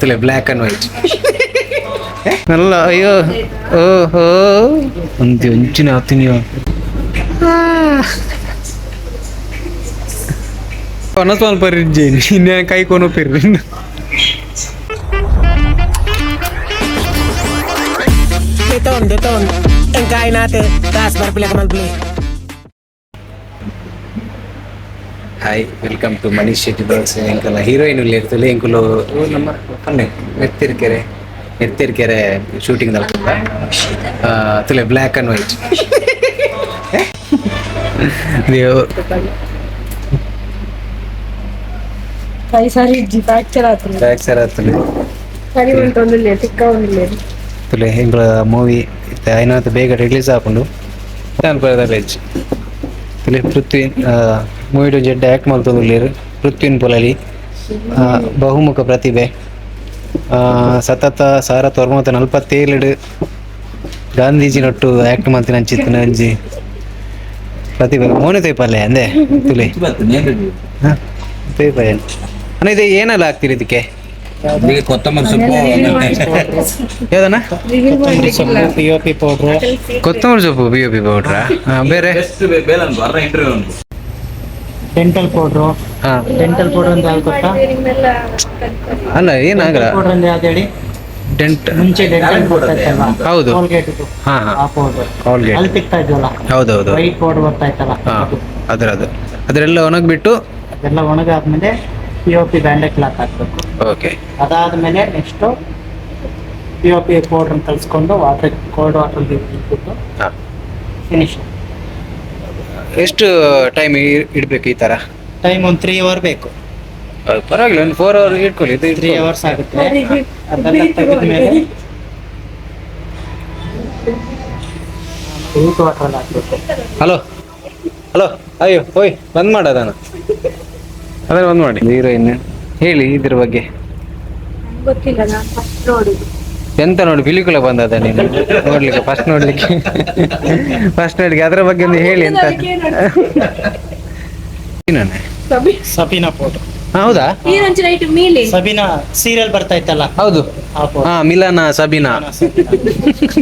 ತುಲೆ black and white ನಲ್ಲ ಅಯ್ಯೋ ಓಹೋ ಒಂದು ಒಂಚಿನ ಹತ್ತಿನಿಯೋ ಸ್ವಲ್ಪ ಪರಿಜ್ಜೆ ಇನ್ನೇ ಕೈ ಕೊನೋ ಪಿರ್ರಿ Dito, dito. Ang kain natin. Tapos barpila ka man beli. Hi welcome to Manish Shetty box ಎಂಕಲ್ಲ ಹೀರೋಯಿನ್ ಇರ್ತಲೆ ಎಂಕುಲು ನಮ್ಮ ಪನ್ನೆ ನೆತ್ತಿರ್ಕೆರೆ ನೆತ್ತಿರ್ಕೆರೆ ಶೂಟಿಂಗ್ ನಲ್ಕುತ್ತ ತುಲೆ ಬ್ಲ್ಯಾಕ್ ಆ್ಯಂಡ್ ವೈಟ್ ನೀವು ಸಾರಿ ಇಜ್ಜಿ ಫ್ರಾಕ್ಚರ್ ಆತಲ್ಲ ಸರಿ ಒಂದಿಲ್ಲ ತುಲೆ ಮೂವಿ ಐನಾತ್ ಬೇಗ ರಿಲೀಸ್ ಹಾಕೊಂಡು. ನಾನು ಬರೋದ ವೆಜ್ ತುಲೆ ಪೃಥ್ವಿ ಮೂವಿ ಜಡ್ಡ ಆ್ಯಕ್ಟ್ ಮಾಡ್ತೊಂದುಲ್ಲೇರು ಪೃಥ್ವಿನ್ ಪೊಲಲಿ ಬಹುಮುಖ ಪ್ರತಿಭೆ. ಆ, ಸತತ ತೊರ್ಮತ ನಲ್ಪತ್ತೇಳು ಗಾಂಧೀಜಿ ಗಾಂಧೀಜಿನೊಟ್ಟು ಆ್ಯಕ್ಟ್ ಮಾಡ್ತೀನಿ ಅಂಚಿತ್ತಿನ ಅಂಜಿ ಪ್ರತಿಭೆ ಮೋನೆ ತೈಪಲ್ಲೆ ಅಂದೆ ತುಳಿ ಅಣ್ಣ ಇದು ಏನೆಲ್ಲ ಆಗ್ತೀರಿ ಇದಕ್ಕೆ? ಈಗ ಕೊತ್ತಂಬರಿ ಸೊಪ್ಪು ಯಾವ್ದನ ರಿವೀಲ್ ಮಾಡ್ಲಿಕ್ಕಿಲ್ಲ. ಪಿ ಒ ಪಿ ಪೌಡ್ರು ಕೊತ್ತಂಬರಿ ಸೊಪ್ಪು ಬಿ ಓ ಪಿ ಪೌಡ್ರಾ ಬೇರೆ ಡೆಂಟಲ್ ಪೌಡ್ರು ಹಾಂ. ಡೆಂಟಲ್ ಪೌಡರ್ ಅಂತ ಯಾವ್ದು ಗೊತ್ತಾ? ಅಲ್ಲ ಏನಾಗಲ್ಲ. ಪೌಡರ್ ಅಂದ್ರೆ ಯಾವ್ದು ಹೇಳಿ? ಡೆಂಟ್ ಮುಂಚೆ ಡೆಂಟಲ್ ಬರ್ತಾ ಇತ್ತಲ್ಲ? ಹೌದು. ಕೋಲ್ಗೇಟ್ ಹಾಂ ಆ ಪೌಡರ್ Colgate. ಅಲ್ಲಿ ತಿಕ್ತಾ ಇದ್ವಲ್ಲ? ಹೌದು ವೈಟ್ ಪೌಡರ್ ಬರ್ತಾ ಇತ್ತಲ್ಲ? ಅದರ ಅದರದು ಅದರೆಲ್ಲ ಒಣಗಿಬಿಟ್ಟು ಅದೆಲ್ಲ ಒಣಗಾದ್ಮೇಲೆ P O P bandage cloth ಹಾಕ್ಬೇಕು. ಓಕೆ ಅದಾದ್ಮೇಲೆ next P O P powder ಕಲಿಸ್ಕೊಂಡು water cold water ಇಟ್ಬಿಟ್ಟು ಹಾಂ. ಫಿನಿಶ್ ಎಷ್ಟು ಟೈಮ್ ಇಡಬೇಕು ಈ ಥರ ಟೈಮ್ ಒಂದು ತ್ರೀ ಅವರ್ ಬೇಕು. ಪರವಾಗಿಲ್ಲ ಒಂದು ಫೋರ್ ಅವರ್ ಇಟ್ಕೊಳ್ಳಿ ಇದು ತ್ರೀ. ಅವರ್ಸ್ ಆಗುತ್ತೆ. ಅದೆಲ್ಲ ತೆಗೆದ್ಮೇಲೆ ಮೇಲೆ ಹಾಕ್ಬೇಕು. ಹಲೋ ಹಲೋ ಅಯ್ಯೋ ಓಯ್ ಬಂದ್ ಮಾಡ ಅದನ್ನು ಒಂದು ಮಾಡಿ. ಹೀರೋಯಿನ್ ಹೇಳಿ ಇದ್ರ ಬಗ್ಗೆ. ಗೊತ್ತಿಲ್ಲ ನಾನು ಫಸ್ಟ್ ನೋಡಿದ್ದು ಎಂತ ನೋಡಿ ಬಿಲಿಕುಲ ಬಂದದ ನೀನು? ನೋಡ್ಲಿಕ್ಕೆ ಫಸ್ಟ್ ನೋಡ್ಲಿಕ್ಕೆ. ಫಸ್ಟ್ ನೋಡ್ಲಿಕ್ಕೆ ಅದರ ಬಗ್ಗೆ ಒಂದು ಹೇಳಿ ಅಂತ ಸಬಿ ಸಬೀನಾ ಫೋಟೋ ಹೌದಾ? ನೀರಂಚ ನೈಟ್ ಮೀಲಿ. ಸಬೀನಾ ಸೀರಿಯಲ್ ಬರ್ತಾ ಇತ್ತಲ್ಲ? ಹೌದು. ಹಾ ಮಿಲನಾ ಸಬೀನಾ.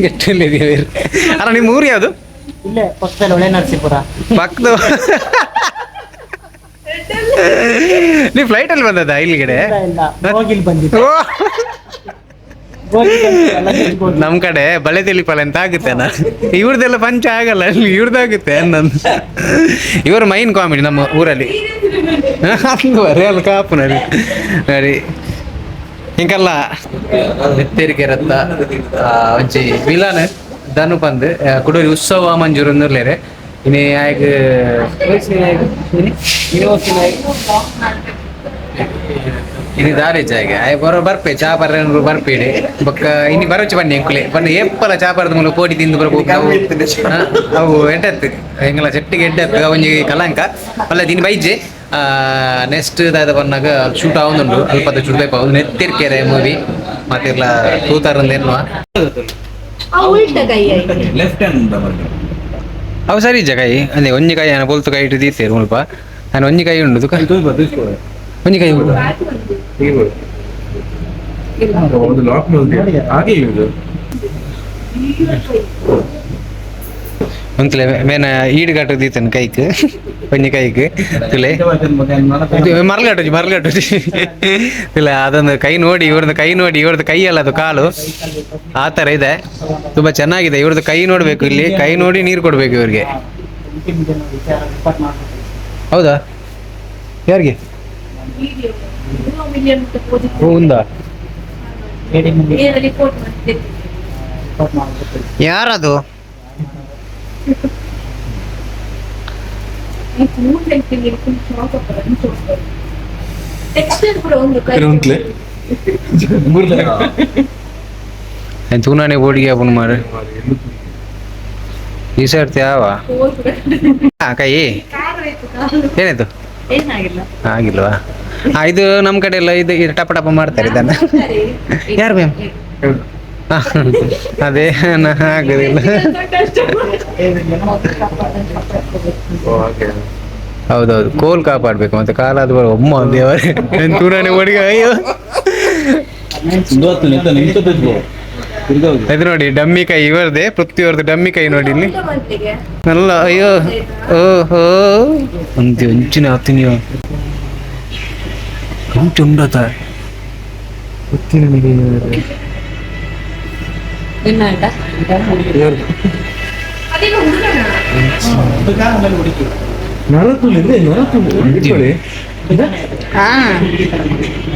ಎಷ್ಟೆಲ್ಲಿದೆಯಾ ಬೇರೆ? ಅಲ್ಲ ನಿಮ್ಮ ಊರು ಯಾವುದು? ಇಲ್ಲೇ ಪಕ್ಕದಲ್ಲಿ ಒಳ್ಳೆ ನರಸೀಪುರ. ಪಕ್ಕದ ನೀವು ಫ್ಲೈಟ್ ಅಲ್ಲಿ ಬಂದದ ಇಲ್ಲಿಗಡೆ ಹೋಗಿಲ್ ಬಂದಿದ್ದೆ. ನಮ್ ಕಡೆ ಬಳೆ ತಿಳಿಪಲ್ ಅಂತ ಆಗುತ್ತೆ ಇವ್ರದೆಲ್ಲ ಪಂಚ ಆಗಲ್ಲ ಇಲ್ಲಿ ಇವ್ರದ್ದಾಗುತ್ತೆ ನಂದು ಇವರು ಮೈನ್ ಕಾಮಿಡಿ ನಮ್ಮ ಊರಲ್ಲಿ. ಅಂದು ಅಲ್ಲ ಕಾಪು ನಡಿ ನಡಿ ಹಿಂಗಲ್ಲ ನೆತ್ತೇರಿಕೆ ರತ್ತ ಒಂಚಿ ವಿಲಾನ್ ಧನು ಪಂದ್ ಕುಡೂರಿ ಉತ್ಸವ ಮಂಜೂರು ನಿರ್ಲೇರೆ ಇನಿ aik ಇನಿ ದಾರಿ ಜಾಗೆ ಆಯ್ ಬರೋ ಬರ್ಪೆ ಚಾ ಬರ್ರೆ ಬರ್ಪೇಡಿ ಬಕ್ಕ ಇನ್ನು ಬರೋಚ್ ಬನ್ನಿ ಎಂಕುಲೆ ಬನ್ನಿ ಏಪ್ಪಲ ಚಾ ಬರದ ಮೂಲಕ ಕೋಟಿ ತಿಂದು ಬರ್ಬೇಕು. ಅವು ಹಾ, ಅವು ಎಡ್ಡತ್ತು ಹೆಂಗಲ್ಲ ಚೆಟ್ಟಿಗೆ ಎಡ್ಡತ್ತು ಒಂಜಿ ಕಲಂಕ. ಅಲ್ಲ ದಿನ ಬೈಜೆ ನೆಕ್ಸ್ಟ್ ದಾದ ಬಂದಾಗ ಶೂಟ್ ಆವೊಂದುಂಡು ಅಲ್ಪದ ಶೂಟ್ ಬೇಕು ಅವ್ನು ನೆತ್ತಿರ್ಕೆರೆ ಮೂವಿ ಮತ್ತೆಲ್ಲ ತೂತಾರಂದೇನು ಲೆಫ್ಟ್ ಹ್ಯಾಂಡ್ ಅವು ಸರಿ ಜಗಾಯಿ ಅದೇ ಒಂಜಿ ಕೈ ನಾನು ಬೊಲ್ತು ಕೈ ಇಟ್ಟು ತೀರ್ತೀರಿ ಮುಲ್ಪ? ನಾನು ಒಂಜಿ ಕೈ ಉಂಡು ತುಕ ಒಂಜಿ ಕೈ ಉಂಡು? ಒಂದು ಲಾಕ್ ಹಾಗೆ ಒಂದ್ಲೆ ಮೇನ ಈಡುಗಾಟ ದೀತನ್ ಕೈಕ್ ಒಂಜಿ ಕೈಕ್ ತುಲೆ. ಮರಗಟ್ಟು ಮರಗಟ್ಟು ಇಲ್ಲ ಅದೊಂದು ಕೈ ನೋಡಿ ಇವ್ರದ್ದು ಕೈ ನೋಡಿ ಇವ್ರದ್ದು ಕೈ ಅಲ್ಲ ಅದು ಕಾಲು. ಆ ಥರ ಇದೆ. ತುಂಬಾ ಚೆನ್ನಾಗಿದೆ ಇವ್ರದ್ದು ಕೈ ನೋಡ್ಬೇಕು ಇಲ್ಲಿ. ಕೈ ನೋಡಿ ನೀರು ಕೊಡ್ಬೇಕು ಇವ್ರಿಗೆ. ಹೌದಾ? ಯಾರಿಗೆ? ಯಾರದು? ಓ ಮಾರು ಈ ಕೈ. ಆಗಿಲ್ವಾ? ಇದು ನಮ್ಮ ಕಡೆ ಎಲ್ಲ ಇದು ಟಪ ಟಪ ಮಾಡ್ತಾರೆ ಇದನ್ನ. ಯಾರು ಮ್ಯಾಮ್ ಅದೇ ಆಗುದಿಲ್ಲ. ಹೌದೌದು ಕೋಲ್ ಕಾಪಾಡ್ಬೇಕು ಮತ್ತೆ ಕಾಲಾದ ಬರೋ ಒಮ್ಮ ದೇವರೇ ತೂನಾನೆ ಒಡಿಗೆ ಅಯ್ಯೋ. ಇದು ನೋಡಿ ಡಮ್ಮಿ ಕೈ ಇವರದೆ ಪೃಥ್ವಿ ಅವ್ರದ್ದು ಡಮ್ಮಿ ಕೈ ನೋಡಿ ಇಲ್ಲಿ. ಅಲ್ಲ ಅಯ್ಯೋ ಓಹೋ ಒಂದು ಹೆಂಚಿನ ಹತ್ತಿ ನೀವು ಉಂಟು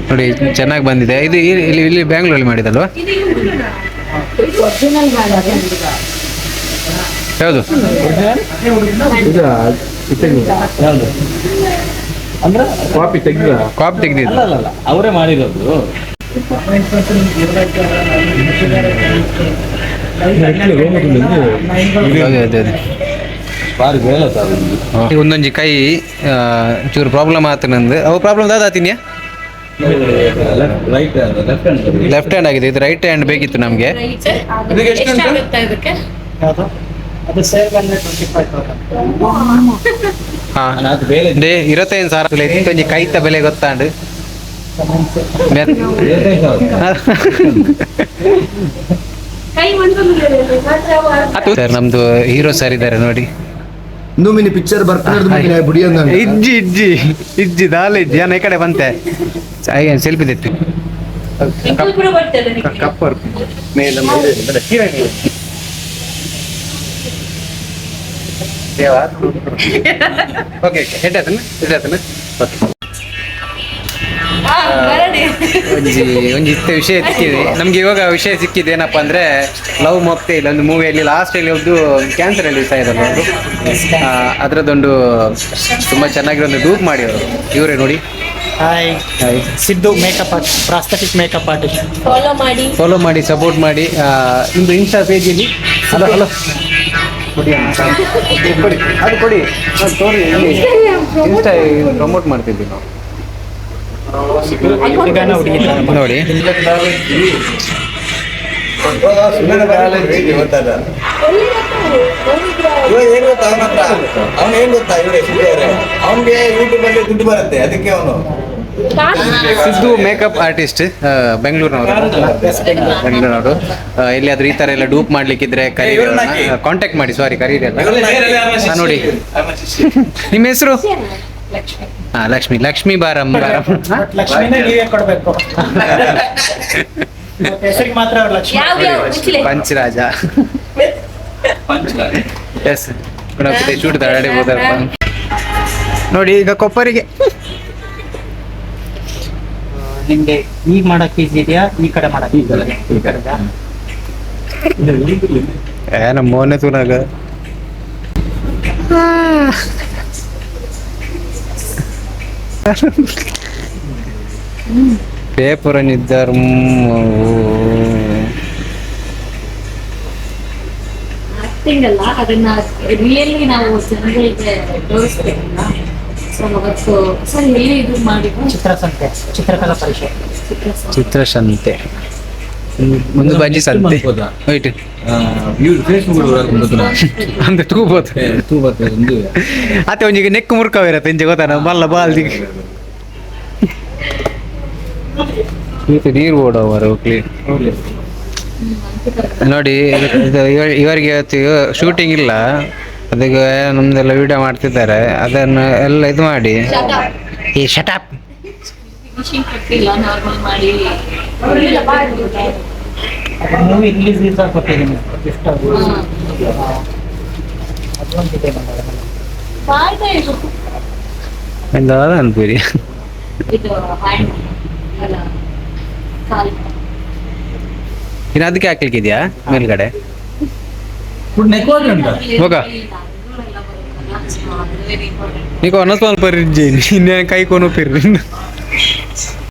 ನೋಡಿ ಚೆನ್ನಾಗಿ ಬಂದಿದೆ. ಇದು ಇಲ್ಲಿ ಇಲ್ಲಿ- ಬ್ಯಾಂಗ್ಳೂರಲ್ಲಿ ಮಾಡಿದಲ್ವಾ? ಯಾವುದು? ಅಂದ್ರೆ ಕಾಪಿ ತೆಗ್ದ. ಕಾಪಿ ತೆಗೆದಿದ್ದು. ಅಲ್ಲ ಅಲ್ಲ. ಅವರೇ ಮಾಡಿರೋದು. ಅದೇ ಅದೇ ಅದೇ ಬಾರಿ ಬೇಲ ಸರ್ ಈ ಒಂದೊಂಜಿ ಕೈ ಚೂರು ಪ್ರಾಬ್ಲಮ್ ಆತ ನಂದು. ಅವು ಪ್ರಾಬ್ಲಮ್ ದಾದ ಆತಿನ್ಯಾ? ಲೆಫ್ಟ್ ಹ್ಯಾಂಡ್ ಆಗಿದೆ. ಇದು ರೈಟ್ ಹ್ಯಾಂಡ್ ಬೇಕಿತ್ತು ನಮಗೆ. ಇರತ್ತೇನು ಸಾರ? ಇತ್ತೊಂಜಿ ಕೈತ ಬೆಲೆ ಗೊತ್ತಾಂಡು. ಸರ್ ನಮ್ದು ಹೀರೋ ಸರ್ ಇದ್ದಾರೆ ನೋಡಿ. ಇಂದು ಮಿನಿ ಪಿಕ್ಚರ್ ಬರ್ತಾ ಬುಡಿ ಅಂದ ಇಜ್ಜಿ ಇಜ್ಜಿ ಇಜ್ಜಿ ದಾಲೆ ಇಜ್ಜಿ ನಾನು ಈ ಕಡೆ ಬಂತೆ. ಸೆಲ್ಫಿ ತೆತ್ತಿ ಕಪ್ಪರ್ ಮೇಲೆ ಓಕೆ ಹೆಡ್ ಆತನ ಹೆಡ್ ಆತನ ಒಂಜಿ ಒಂಜಿ ಇತ್ತ ವಿಷಯ ಸಿಕ್ಕಿದೆ. ನಮ್ಗೆ ಇವಾಗ ವಿಷಯ ಸಿಕ್ಕಿದೆ ಏನಪ್ಪ ಅಂದ್ರೆ ಲವ್ ಮೊಕ್ತೆ ಇಲ್ಲ ಒಂದು ಮೂವಿಯಲ್ಲಿ ಲಾಸ್ಟ್ ಅಲ್ಲಿ ಒಂದು ಕ್ಯಾನ್ಸರ್ ಅಲ್ಲಿ ಸಾಯ್ದಲ್ಲ ಅವರು ಅದರದ್ದೊಂದು ತುಂಬಾ ಚೆನ್ನಾಗಿರೋ ಒಂದು ಡೂಪ್ ಮಾಡಿ ಅವರು ಇವರೇ ನೋಡಿ. Hi Siddu makeup artist prosthetic makeup artist follow ಮಾಡಿ. ಫಾಲೋ ಮಾಡಿ ಸಪೋರ್ಟ್ ಮಾಡಿ. ನಿಮ್ದು ಇನ್ಸ್ಟಾ ಪೇಜಲ್ಲಿ ಹಲೋ ಹಲೋ ಕೊಡಿ ಅಣ್ಣ. ಕೊಡಿ ಅದು ಕೊಡಿ. ತೋರಿ ಇನ್ಸ್ಟಾ ಪ್ರಮೋಟ್ ಮಾಡ್ತಿದ್ವಿ ನಾವು. ನೋಡಿ ಏನ್ ಗೊತ್ತಾ ಅವನ ಹತ್ರ ಅವನು ಏನ್ ಗೊತ್ತಾ ಇವರೇ ಅವನಿಗೆ ಯೂಟ್ಯೂಬ್ ಅಲ್ಲಿ ದುಡ್ಡು ಬರುತ್ತೆ ಅದಕ್ಕೆ ಅವನು ಸಿದ್ದು ಮೇಕಪ್ ಆರ್ಟಿಸ್ಟ್ ಬೆಂಗಳೂರಿನವರು. ಬೆಂಗಳೂರಿನವರು ಎಲ್ಲಿಯಾದ್ರೂ ಈ ತರ ಎಲ್ಲ ಡೂಪ್ ಮಾಡ್ಲಿಕ್ಕಿದ್ರೆ ಕರೀರಿ ಕಾಂಟ್ಯಾಕ್ಟ್ ಮಾಡಿ ಸಾರಿ ಕರೀರಿ ಅಂತ ನೋಡಿ. ನಿಮ್ಮ ಹೆಸರು? ಹಾ ಲಕ್ಷ್ಮಿ ಲಕ್ಷ್ಮಿ ಬಾರಮ್ಮ ಬಾರಂ. ಹಾ? ಲಕ್ಷ್ಮಿನೇ ನೀವೇ ಕೊಡ್ಬೇಕು. ಹೆಸರಿಗೆ ಮಾತ್ರ ಅವ್ರು ಲಕ್ಷ್ಮಿ. ಯಾವ ಯಾವ ಮುಚ್ಚಿಲೆ Pancharaja. Yes Ganapati shoot ready ಹೋದಪ್ಪ ನೋಡಿ ಈಗ ಕೊಪ್ಪರಿಗೆ. ನಿಮ್ಗೆ ಈಗ ಮಾಡಕ್ ಈಸಿ ಇದೆಯಾ? ಈ ಕಡೆ ಮಾಡಕ್ ಈಸಿ ಈ ಕಡೆ. ಏ ನಮ್ಮ ಮೋನೆ ತೂನಾಗ. ಪೇಪರ್ ನಿದ್ದಾರ ಆಕ್ಟಿಂಗ್ ಅಲ್ಲ ಅದನ್ನ ರಿಯಲಿ ನಾವು ಜನಗಳಿಗೆ ತೋರಿಸ್ಬೇಕಲ್ಲ. ಸೊ ಅವತ್ತು ಸರ್ ಎಲ್ಲಿ ಇದು ಮಾಡಿದ್ರು ಚಿತ್ರಸಂತೆ ಚಿತ್ರಕಲಾ ಪರಿಷತ್ ಚಿತ್ರಸಂತೆ. ಮುಂದೆ ಬಜ್ಜಿ ಸಂತೆ. ಹೋಯ್ತು ಇವ್ರು ಫೇಸ್ಬುಕ್ ಅಂದ ತೂಬೋತ್ ಒಂಜಿಗೆ ನೆಕ್ ಮುರ್ಕವಿರತ್ತೆ ಗೊತ್ತಾನ ಬಲ್ಲ ಬಾಲ್ದಿಗೆ. ಇದು ನೀರು ಓಡೋವರು ಕ್ಲೀನ್ ನೋಡಿ ಇವರಿಗೆ ಇವತ್ತು ಶೂಟಿಂಗ್ ಇಲ್ಲ. ಅದಕ್ಕೆ ನಮ್ದೆಲ್ಲ ವಿಡಿಯೋ ಮಾಡ್ತಿದ್ದಾರೆ. ಅದನ್ನು ಎಲ್ಲ ಇದು ಮಾಡಿ. ಈ ಶಟಾಪ್ ಎಂದಾದ ಅನ್ಪೀರಿ. ಇದು ಹ್ಯಾಂಡ್ ಅಲ್ಲ ಕಾಲ್ ಇನ್ನು ಅದಕ್ಕೆ ಹಾಕ್ಲಿಕ್ಕೆ ಇದೆಯಾ ಮೇಲ್ಗಡೆ? ಹೋಗ. ಅನ್ನೋ ಸ್ವಲ್ಪ ರಿಜ್ಜಿ ಇನ್ನೇ ಕೈ ಕೊನು ಪಿರ್ರಿ